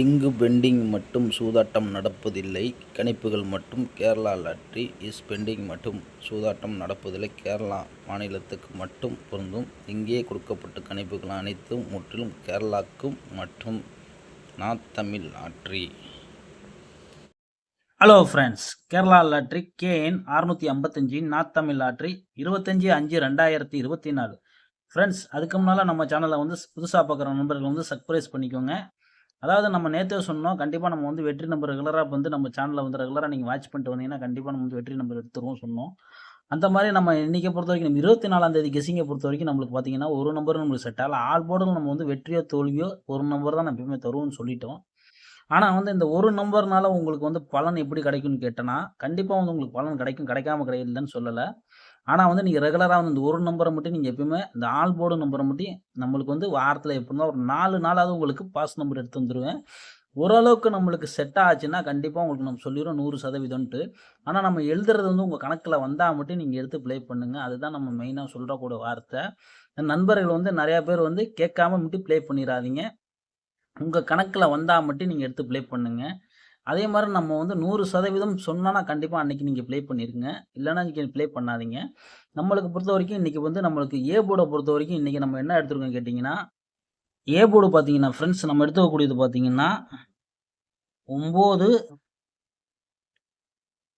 இங்கு பெண்டிங் மட்டும் சூதாட்டம் நடப்பதில்லை. கணிப்புகள் மட்டும் கேரளா லாட்ரி இஸ் பெண்டிங் மட்டும் சூதாட்டம் நடப்பதில்லை. கேரளா மாநிலத்துக்கு மட்டும் பொருந்தும். இங்கே கொடுக்கப்பட்ட கணிப்புகள் அனைத்தும் முற்றிலும் கேரளாக்கும் மற்றும் நாத்தமிழ் Tamil hello friends Kerala lottery KN அறுநூற்றி ஐம்பத்தஞ்சு நாத் தமிழ் லாட்ரி இருபத்தஞ்சி அஞ்சு ரெண்டாயிரத்தி இருபத்தி நாலு. ஃப்ரெண்ட்ஸ் அதுக்கு முன்னால் நம்ம சேனலை வந்து புதுசாக பார்க்குற நண்பர்கள் வந்து சர்ப்ரைஸ் பண்ணிக்கோங்க. அதாவது நம்ம நேற்றே சொன்னோம் கண்டிப்பாக நம்ம வந்து வெற்றி நம்பர் ரெகுலராக வந்து நம்ம சேனலில் வந்து ரெகுலராக நீங்கள் வாட்ச் பண்ணிட்டு வந்தீங்கன்னா கண்டிப்பாக நம்ம வந்து வெற்றி நம்பர் எடுத்துருவோம் சொன்னோம். அந்த மாதிரி நம்ம இன்றைக்கி பொறுத்த வரைக்கும் நம்ம இருபத்தி நாலாம் தேதி கெஸிங்கை பொறுத்த வரைக்கும் நம்மளுக்கு பார்த்தீங்கன்னா ஒரு நம்பர் நம்மளுக்கு செட் ஆகல. ஆல் போர்டில் நம்ம வந்து வெற்றியோ தோல்வியோ ஒரு நம்பர் தான் நம்ம எப்பயுமே தருவோம்னு சொல்லிட்டோம். ஆனால் வந்து இந்த ஒரு நம்பர்னால உங்களுக்கு வந்து பலன் எப்படி கிடைக்கும்னு கேட்டேன்னா கண்டிப்பாக வந்து உங்களுக்கு பலன் கிடைக்கும் கிடைக்காம கிடையாதுன்னு சொல்லலை. ஆனால் வந்து நீங்கள் ரெகுலராக வந்து இந்த ஒரு நம்பரை மட்டும் நீங்கள் எப்பயுமே இந்த ஆல் போர்டு நம்பரை மட்டும் நம்மளுக்கு வந்து வாரத்தில் எப்படின்னா ஒரு நாலு நாளாவது உங்களுக்கு பாஸ் நம்பர் எடுத்து வந்துடுவேன் ஓரளவுக்கு நம்மளுக்கு செட் ஆச்சுன்னா கண்டிப்பாக உங்களுக்கு நம்ம சொல்லிடுறோம் நூறு சதவீதம்ன்ட்டு. ஆனால் நம்ம எழுதுறது வந்து உங்கள் கணக்கில் வந்தால் மட்டும் நீங்கள் எடுத்து ப்ளே பண்ணுங்கள் அதுதான் நம்ம மெயினாக சொல்கிறக்கூடிய வார்த்தை. நண்பர்கள் வந்து நிறையா பேர் வந்து கேட்காம மட்டும் ப்ளே பண்ணிடாதீங்க உங்கள் கணக்கில் வந்தால் மட்டும் நீங்கள் எடுத்து ப்ளே பண்ணுங்கள் அதே மாதிரி நம்ம வந்து நூறு சதவீதம் சொன்னோன்னா கண்டிப்பாக அன்றைக்கி நீங்கள் ப்ளே பண்ணிருங்க. இல்லைன்னா நீங்கள் ப்ளே பண்ணாதீங்க. நம்மளுக்கு பொறுத்த வரைக்கும் இன்றைக்கி வந்து நம்மளுக்கு ஏ போர்டை பொறுத்த வரைக்கும் இன்றைக்கி நம்ம என்ன எடுத்துருக்கோம் கேட்டிங்கன்னா ஏ போர்டு பார்த்தீங்கன்னா ஃப்ரெண்ட்ஸ் நம்ம எடுத்துக்கக்கூடியது பார்த்தீங்கன்னா ஒம்பது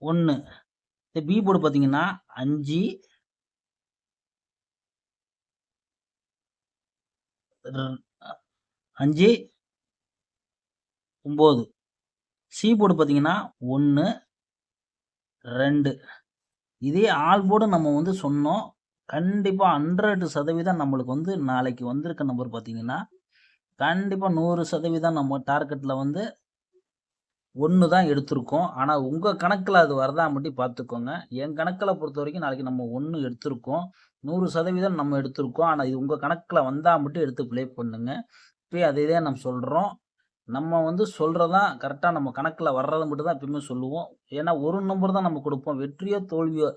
ஒன்று இந்த பி போர்டு பார்த்தீங்கன்னா அஞ்சு அஞ்சு ஒம்பது சி போர்டு பார்த்தீங்கன்னா ஒன்று ரெண்டு. இதே ஆல் போர்டு நம்ம வந்து சொன்னோம். கண்டிப்பாக ஹண்ட்ரட் சதவீதம் நம்மளுக்கு வந்து நாளைக்கு வந்திருக்க நம்பர் பார்த்தீங்கன்னா கண்டிப்பாக நூறு சதவீதம் நம்ம டார்கெட்டில் வந்து ஒன்று தான் எடுத்திருக்கோம். ஆனால் உங்கள் கணக்கில் அது வரதா மட்டும் பார்த்துக்கோங்க. என் கணக்கில் பொறுத்த வரைக்கும் நாளைக்கு நம்ம ஒன்று எடுத்திருக்கோம். நூறு சதவீதம் நம்ம எடுத்திருக்கோம். ஆனால் இது உங்கள் கணக்கில் வந்தால் மட்டும் எடுத்து ப்ளே பண்ணுங்கள் இப்போ அதே தான் நம்ம சொல்கிறோம் நம்ம வந்து சொல்கிறதான் கரெக்டாக நம்ம கணக்கில் வர்றதை மட்டும் தான் எப்பயுமே சொல்லுவோம். ஏன்னா ஒரு நம்பர் தான் நம்ம கொடுப்போம். வெற்றியோ தோல்வியோ.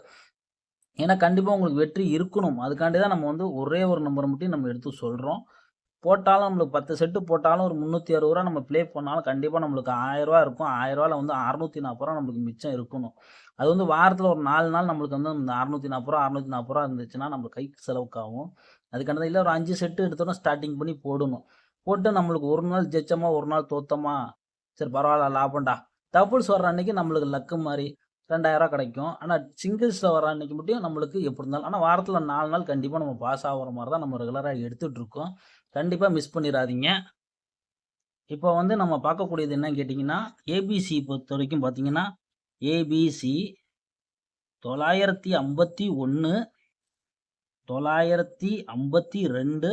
ஏன்னா கண்டிப்பாக உங்களுக்கு வெற்றி இருக்கணும். அதுக்காண்டி தான் நம்ம வந்து ஒரே ஒரு நம்பரை மட்டும் நம்ம எடுத்து சொல்கிறோம் போட்டாலும் நம்மளுக்கு பத்து செட்டு போட்டாலும் ஒரு முந்நூற்றி அறுபது ரூபா நம்ம ப்ளே பண்ணாலும் கண்டிப்பாக நம்மளுக்கு ஆயிரரூவா இருக்கும். ஆயிரரூவாவில் வந்து அறநூற்றி நாற்பது ரூபா நம்மளுக்கு மிச்சம் இருக்கணும். அது வந்து வாரத்தில் ஒரு நாலு நாள் நம்மளுக்கு வந்து இந்த அறநூற்றி நாற்பது ரூபா அறநூற்றி நாற்பது ரூபா இருந்துச்சுன்னா நம்ம கைக்கு செலவுக்காகும். அதுக்காண்டி இல்லை ஒரு அஞ்சு செட்டு எடுத்தோன்னா ஸ்டார்டிங் பண்ணி போடணும். போட்டு நம்மளுக்கு ஒரு நாள் ஜெயிச்சோமா ஒரு நாள் தோத்தமா? சரி பரவாயில்ல லாபம்டா. டபுள்ஸ் வர்ற அன்னைக்கு நம்மளுக்கு லக்கு மாதிரி ரெண்டாயிரம் கிடைக்கும். ஆனால் சிங்கிள்ஸில் வர அன்னைக்கு மட்டும் நம்மளுக்கு எப்படி இருந்தாலும் ஆனால் வாரத்தில் நாலு நாள் கண்டிப்பாக நம்ம பாஸ் ஆகிற மாதிரி தான் நம்ம ரெகுலராக எடுத்துகிட்டு இருக்கோம். கண்டிப்பாக மிஸ் பண்ணிடாதீங்க. இப்போ வந்து நம்ம பார்க்கக்கூடியது என்னன்னு கேட்டிங்கன்னா ஏபிசி பொறுத்த வரைக்கும் பார்த்தீங்கன்னா ஏபிசி தொள்ளாயிரத்தி ஐம்பத்தி ஒன்று தொள்ளாயிரத்தி ஐம்பத்தி ரெண்டு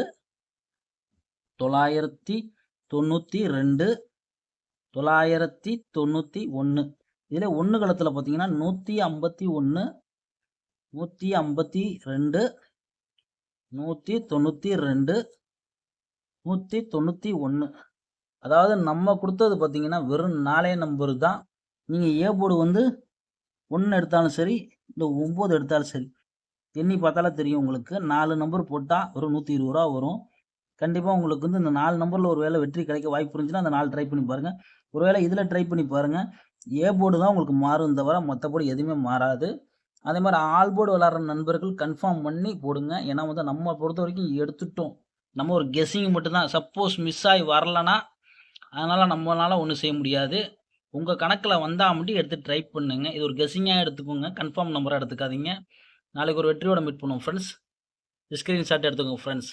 தொள்ளாயிரத்தி தொண்ணூற்றி ரெண்டு தொள்ளாயிரத்தி தொண்ணூற்றி ஒன்று இதில் ஒன்று களத்தில் பார்த்தீங்கன்னா நூற்றி ஐம்பத்தி ஒன்று நூற்றி ஐம்பத்தி ரெண்டு நூற்றி தொண்ணூற்றி ரெண்டு நூற்றி தொண்ணூற்றி ஒன்று அதாவது நம்ம கொடுத்தது பார்த்தீங்கன்னா வெறும் நாலே நம்பர் தான். நீங்கள் ஏ போர்டு வந்து ஒன்று எடுத்தாலும் சரி இந்த ஒம்பது எடுத்தாலும் சரி எண்ணி பார்த்தாலே தெரியும் உங்களுக்கு. நாலு நம்பர் போட்டால் ஒரு நூற்றி இருபது ரூபா வரும். கண்டிப்பாக உங்களுக்கு வந்து இந்த நாலு நம்பரில் ஒரு வேளை வெற்றி கிடைக்க வாய்ப்பு இருந்துச்சுன்னா அந்த நாலு ட்ரை பண்ணி பாருங்கள் ஒருவேளை இதில் ட்ரை பண்ணி பாருங்கள் ஏ போர்டு தான் உங்களுக்கு மாறும் தவிர மற்றபடி எதுவுமே மாறாது. அதே மாதிரி ஆல் போர்டு விளாட்ற நண்பர்கள் கன்ஃபார்ம் பண்ணி போடுங்க. ஏன்னா வந்து நம்ம பொறுத்த வரைக்கும் எடுத்துட்டோம். நம்ம ஒரு கெஸ்ஸிங் மட்டும்தான். சப்போஸ் மிஸ் ஆகி வரலனா அதனால் நம்மளால் ஒன்றும் செய்ய முடியாது. உங்கள் கணக்கில் வந்தால் மட்டும் எடுத்து ட்ரை பண்ணுங்க. இது ஒரு கெஸ்ஸிங்காக எடுத்துக்கோங்க. கன்ஃபார்ம் நம்பராக எடுத்துக்காதீங்க. நாளைக்கு ஒரு வெற்றியோட மீட் பண்ணுவோம் ஃப்ரெண்ட்ஸ் ஸ்க்ரீன்ஷாட் எடுத்துக்கோங்க ஃப்ரெண்ட்ஸ்